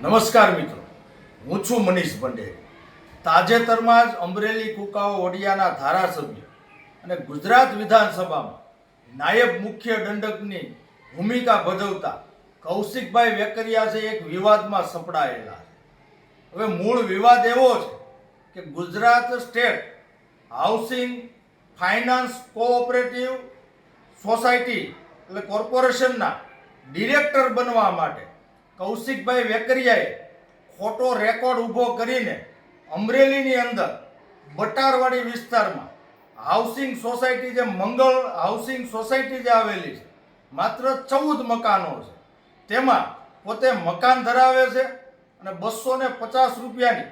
નમસ્કાર મિત્રો. હું છું મનીષ ભંડેરી. તાજેતરમાં જ અમરેલી કુકાઓ ઓડિયાના ધારાસભ્ય અને ગુજરાત વિધાનસભામાં નાયબ મુખ્ય દંડકની ભૂમિકા ભજવતા કૌશિકભાઈ વેકરિયા છે એક વિવાદમાં સપડાયેલા છે. હવે મૂળ વિવાદ એવો છે કે Gujarat state housing finance cooperative society એટલે કોર્પોરેશનના ડિરેક્ટર બનવા માટે કૌશિકભાઈ વેકરિયાએ ખોટો રેકોર્ડ ઊભો કરીને અમરેલીની અંદર બટારવાડી વિસ્તારમાં હાઉસિંગ સોસાયટી જે મંગળ હાઉસિંગ સોસાયટી જે આવેલી છે, માત્ર ચૌદ મકાનો છે. તેમાં પોતે મકાન ધરાવે છે અને બસો ને પચાસ રૂપિયાની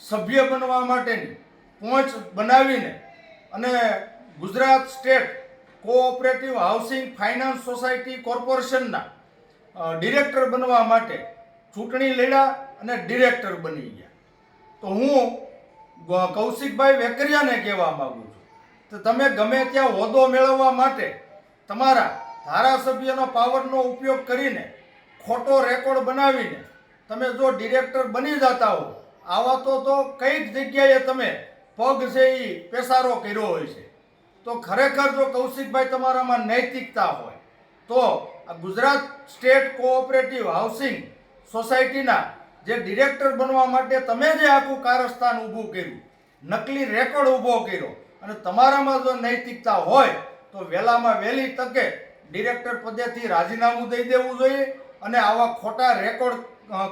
સભ્ય બનવા માટેની પહોંચ બનાવીને અને Gujarat state cooperative housing finance society કોર્પોરેશનના ડિરેક્ટર બનવા માટે ચૂંટણી લડ્યા અને ડિરેક્ટર બની ગયા. તો હું કૌશિકભાઈ વેકરિયાને કહેવા માગું છું તો તમે ગમે ત્યાં હોદ્દો મેળવવા માટે તમારા ધારાસભ્યનો પાવરનો ઉપયોગ કરીને ખોટો રેકોર્ડ બનાવીને તમે જો ડિરેક્ટર બની જતા હો, આવા તો તો કંઈક જગ્યાએ તમે પગ છે એ પેસારો કર્યો હોય છે. તો ખરેખર જો કૌશિકભાઈ તમારામાં નૈતિકતા હોય, તો ગુજરાત સ્ટેટ કોઓપરેટિવ હાઉસિંગ સોસાયટીના જે ડિરેક્ટર બનવા માટે તમે જે આખું કારસ્થાન ઊભું કર્યું, નકલી રેકોર્ડ ઊભો કર્યો, અને તમારામાં જો નૈતિકતા હોય, તો વહેલામાં વહેલી તકે ડિરેક્ટર પદેથી રાજીનામું દઈ દેવું જોઈએ અને આવા ખોટા રેકોર્ડ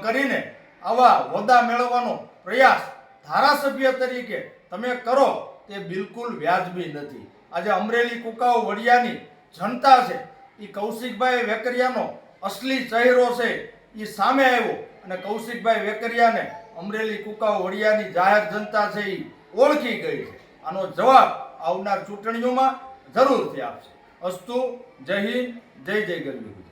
કરીને આવા હોદ્દા મેળવવાનો પ્રયાસ ધારાસભ્ય તરીકે તમે કરો, તે બિલકુલ વ્યાજબી નથી. આજે અમરેલી કુકાઓ વડિયાની જનતા છે એ કૌશિકભાઈ વેકરિયાનો અસલી ચહેરો છે એ સામે આવ્યો. અને કૌશિકભાઈ વેકરિયાને અમરેલી કુકાઓ વડિયાની જાહેર જનતા છે એ ઓળખી ગઈ છે. આનો જવાબ આવનાર ચૂંટણીઓમાં જરૂરથી આપશે. અસ્તુ, જય હિન્દ, જય જય ગરવી